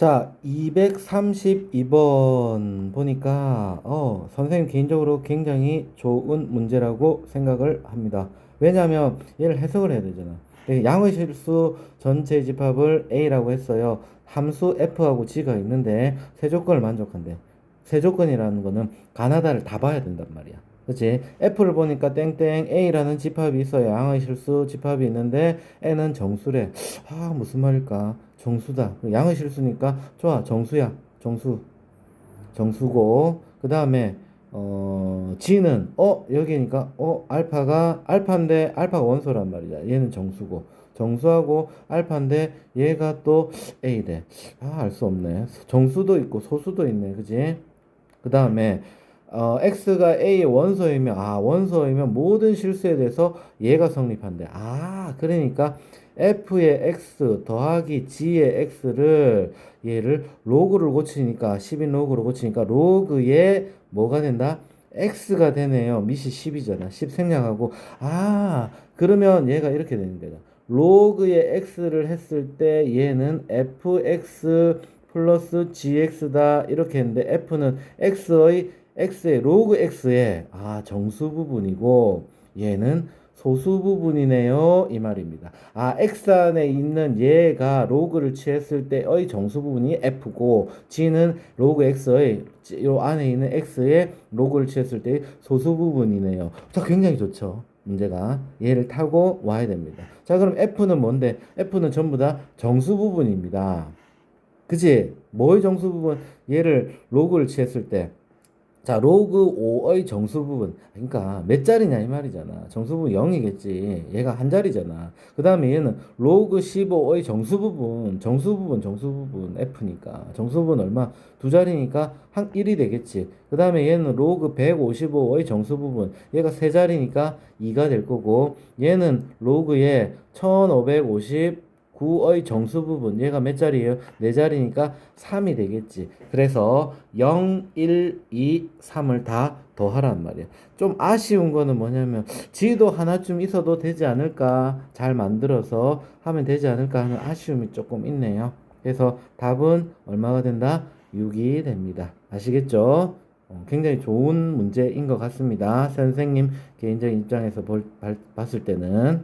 자, 232번 보니까 어, 선생님 개인적으로 굉장히 좋은 문제라고 생각을 합니다. 왜냐하면 얘를 해석을 해야 되잖아. 예, 양의 실수 전체 집합을 A라고 했어요. 함수 F하고 G가 있는데 세 조건을 만족한대. 세 조건이라는 거는 가나다를 다 봐야 된단 말이야. 그치? F를 보니까 땡땡 A라는 집합이 있어요. 양의 실수 집합이 있는데 N은 정수래. 아, 무슨 말일까? 정수다. 양의 실수니까 좋아. 정수야. 정수. 정수고 그 다음에 어 G는 어 여기니까 어 알파가 알파인데 알파가 원소란 말이야. 얘는 정수고 정수하고 알파인데 얘가 또 A래. 아 알 수 없네. 정수도 있고 소수도 있네. 그지? 그 다음에 어, x가 a의 원소이면 아 원소이면 모든 실수에 대해서 얘가 성립한대. 아 그러니까 f의 x 더하기 g의 x를 얘를 로그를 고치니까 10인 로그로 고치니까 로그의 뭐가 된다? x가 되네요. 미시 10이잖아. 10 생략하고 아 그러면 얘가 이렇게 되는 거다. 로그의 x를 했을 때 얘는 fx 플러스 gx다 이렇게 했는데 f는 x의 x의 로그 x의 아 정수 부분이고 얘는 소수 부분이네요 이 말입니다. 아 x 안에 있는 얘가 로그를 취했을 때의 정수 부분이 f고 g는 로그 x의 요 안에 있는 x의 로그를 취했을 때의 소수 부분이네요. 자 굉장히 좋죠. 문제가 얘를 타고 와야 됩니다. 자 그럼 f는 뭔데? f는 전부 다 정수 부분입니다. 그지? 뭐의 정수 부분? 얘를 로그를 취했을 때 자, 로그 5의 정수 부분. 그러니까 몇 자리냐 이 말이잖아. 정수 부분 0이겠지. 얘가 한 자리잖아. 그 다음에 얘는 로그 15의 정수 부분, 정수 부분, 정수 부분 F니까. 정수 부분 얼마? 두 자리니까 한 1이 되겠지. 그 다음에 얘는 로그 155의 정수 부분. 얘가 세 자리니까 2가 될 거고. 얘는 로그의 1550 9의 정수 부분 얘가 몇 자리예요? 네 자리니까 3이 되겠지. 그래서 0, 1, 2, 3을 다 더하란 말이야. 좀 아쉬운 거는 뭐냐면 지도 하나쯤 있어도 되지 않을까? 잘 만들어서 하면 되지 않을까 하는 아쉬움이 조금 있네요. 그래서 답은 얼마가 된다? 6이 됩니다. 아시겠죠? 어, 굉장히 좋은 문제인 것 같습니다. 선생님 개인적인 입장에서 볼, 봤을 때는